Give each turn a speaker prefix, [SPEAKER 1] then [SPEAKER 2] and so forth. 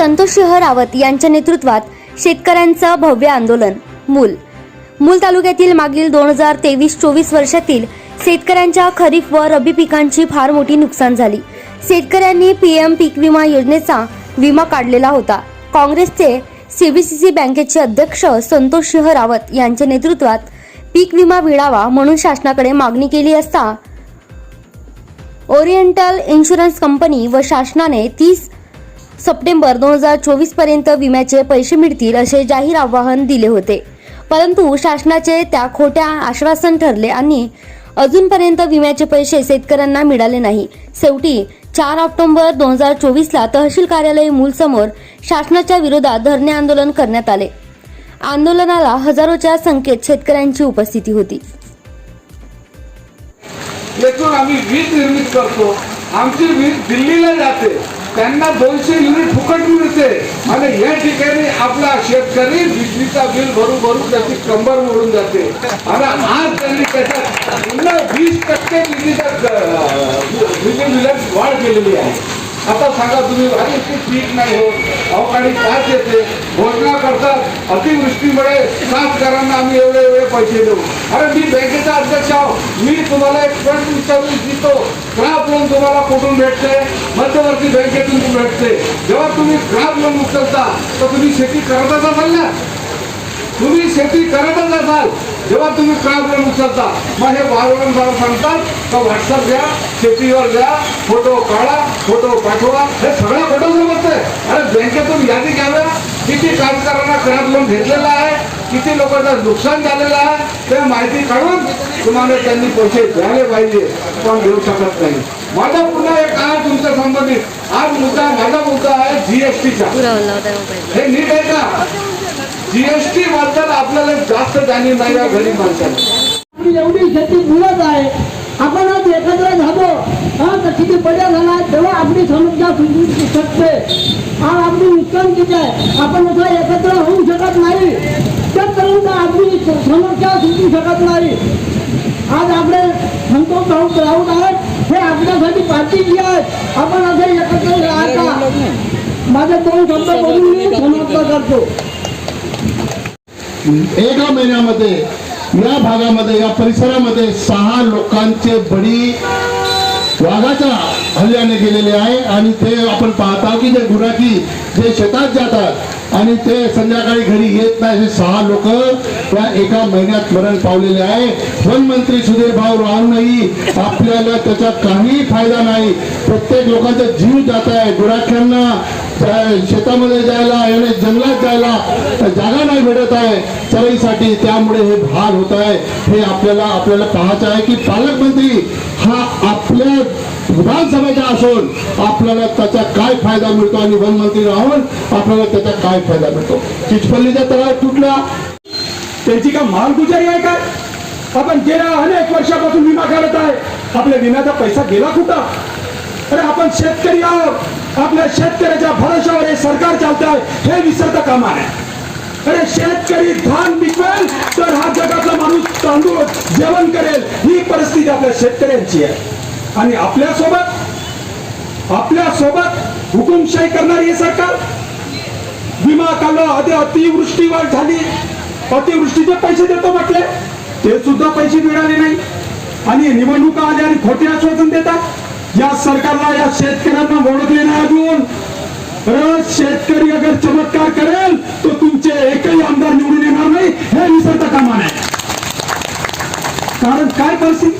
[SPEAKER 1] संतोषसिंह रावत यांच्या नेतृत्वात शेतकऱ्यांचं भव्य आंदोलन. मूल. मूल तालुक्यातील मागील दोन हजार तेवीस चोवीस वर्षातील शेतकऱ्यांच्या खरीप व रब्बी पिकांची फार मोठी नुकसान झाली. शेतकऱ्यांनी पीएम पीक विमा योजनेचा विमा काढलेला होता. काँग्रेसचे सीबीसीसी बँकेचे अध्यक्ष संतोषसिंह रावत यांच्या नेतृत्वात पीक विमा मिळावा म्हणून शासनाकडे मागणी केली असता ओरिएंटल इन्शुरन्स कंपनी व शासनाने तीस सप्टेंबर दोन हजार चोवीसपर्यंत विम्याचे पैसे मिळतील असे जाहीर आवाहन दिले होते. परंतु शासनाचे त्या खोट्या आश्वासन ठरले आणि अजूनपर्यंत विम्याचे पैसे शेतकऱ्यांना मिळाले नाही. शेवटी चार ऑक्टोबर दोन हजार चोवीसला तहसील कार्यालय मूल समोर शासनाच्या विरोधात धरणे आंदोलन करण्यात आले. आंदोलनाला हजारोच्या संख्येत शेतकऱ्यांची उपस्थिती होती.
[SPEAKER 2] येथून आम्ही वीज निर्मित करतो. आमची वीज दिल्लीला जाते. त्यांना दोनशे युनिट फुकट मिळते. आणि या ठिकाणी आपला शेतकरी विजेचा बिल भरू भरू त्याची कंबर मोडून जाते. आणि आज त्यांनी त्याच्यात पुन्हा वीस टक्के बिजलीचा वाढ केलेली आहे. आता सांगा तुम्ही अरे ते पीक नाही होत अवकाळी साथ येते घोषणा करतात. अतिवृष्टीमुळे सातकरांना आम्ही एवढे एवढे पैसे देऊ. अरे मी बँकेचा अध्यक्ष आहो. मी तुम्हाला एक प्रश्न विचारून देतो क्राप लोन तुम्हाला कुठून भेटते? मध्यवर्ती बँकेतून भेटते? जेव्हा तुम्ही क्राप लोन उचलता तर तुम्ही शेती करतच असाल ना? तुम्ही शेती करतच असाल. जेव्हा तुम्ही क्राप लोन उचलता मग हे वारंवार सांगतात तर व्हॉट्सअप घ्या शेतीवर द्या फोटो काढा फोटो पाठवा. हे सगळं फोटो आहे अरे बँकेतून यादी घ्याव्या. किती कामगारांना क्राप लोन घेतलेला आहे. किती लोकांचं नुकसान झालेलं आहे. ते माहिती काढून तुम्हाला त्यांनी पैसे द्यायला पाहिजे. पण देऊ शकत नाही. माझा पुन्हा एक आहे तुमच्या संबंधित. आज मुद्दा माझा मुद्दा आहे जीएसटीचा हे नीट आहे का? जीएसटी बद्दल आपल्याला जास्त जाणीव नाही या गरीब माणसाला.
[SPEAKER 3] एवढी शेती मिळत आहे. आपण आज एकत्र झालो हा तर किती बड्या झाला तेव्हा आपली समस्या सुटू शकते आज आपली नुकसान किती आहे आपण असं एकत्र होऊ शकत नाही त्यापर्यंत आपली समस्या सुटू शकत नाही आज आपले संतोष भाऊ राऊत आहेत हे आपल्यासाठी पाठीची आहेत आपण असं एकत्र राहता माझे दोन शब्द बोलून मी समाप्त करतो
[SPEAKER 4] एका महिन्यामध्ये या भागामध्ये या परिसरामध्ये सहा लोकांचे बळी वाघाच्या हल्ल्याने गेलेले आहे. आणि ते आपण पाहता की जे गुराखी जे शेतात जातात आणि ते संध्याकाळी घरी येत नाही हे सहा लोक त्या एका महिन्यात मरण पावलेले आहे. वनमंत्री सुधीर भाऊ राहूनही आपल्याला त्याचा काही फायदा नाही. प्रत्येक लोकांचा जीव जात आहे. गुराख्यांना त्या शेतामध्ये जायला जंगलात जायला जागा नाही भेटत आहे. चराईसाठी त्यामुळे हे भार होत आहे. हे आपल्याला आपल्याला पाहायचं आहे की पालकमंत्री हा आपल्या विधानसभेचा असून आपल्याला त्याचा काय फायदा मिळतो? आणि वनमंत्री राहून आपल्याला त्याचा काय फायदा मिळतो? चिचपल्लीचा तलाव तुटला.
[SPEAKER 5] त्यांची का मालगुजारी आहे काय? आपण गेल्या अनेक वर्षापासून विमा काढत आहे. आपल्या विम्याचा पैसा गेला कुठं? अरे आपण शेतकरी आहोत. आपल्या शेतकऱ्याच्या भरोशावर हे सरकार चालत आहे हे विसरता कामा आहे अरे शेतकरी धान पिकवेल तर हा जगातला माणूस तांदूळ जेवण करेल. ही परिस्थिती आपल्या शेतकऱ्यांची आहे. आणि आपल्यासोबत आपल्यासोबत हुकुमशाही करणारी हे सरकार. विमा काढला आधी अतिवृष्टी वाढ झाली. अतिवृष्टीचे पैसे देतो म्हटले. ते सुद्धा पैसे मिळाले नाही. आणि निवडणुका आल्या आणि खोटे आश्वासन देतात. या सरकारला या शेतकऱ्यांना ओळखले नाही अजून. शेतकरी अगर चमत्कार करेल तर तू हे विसरता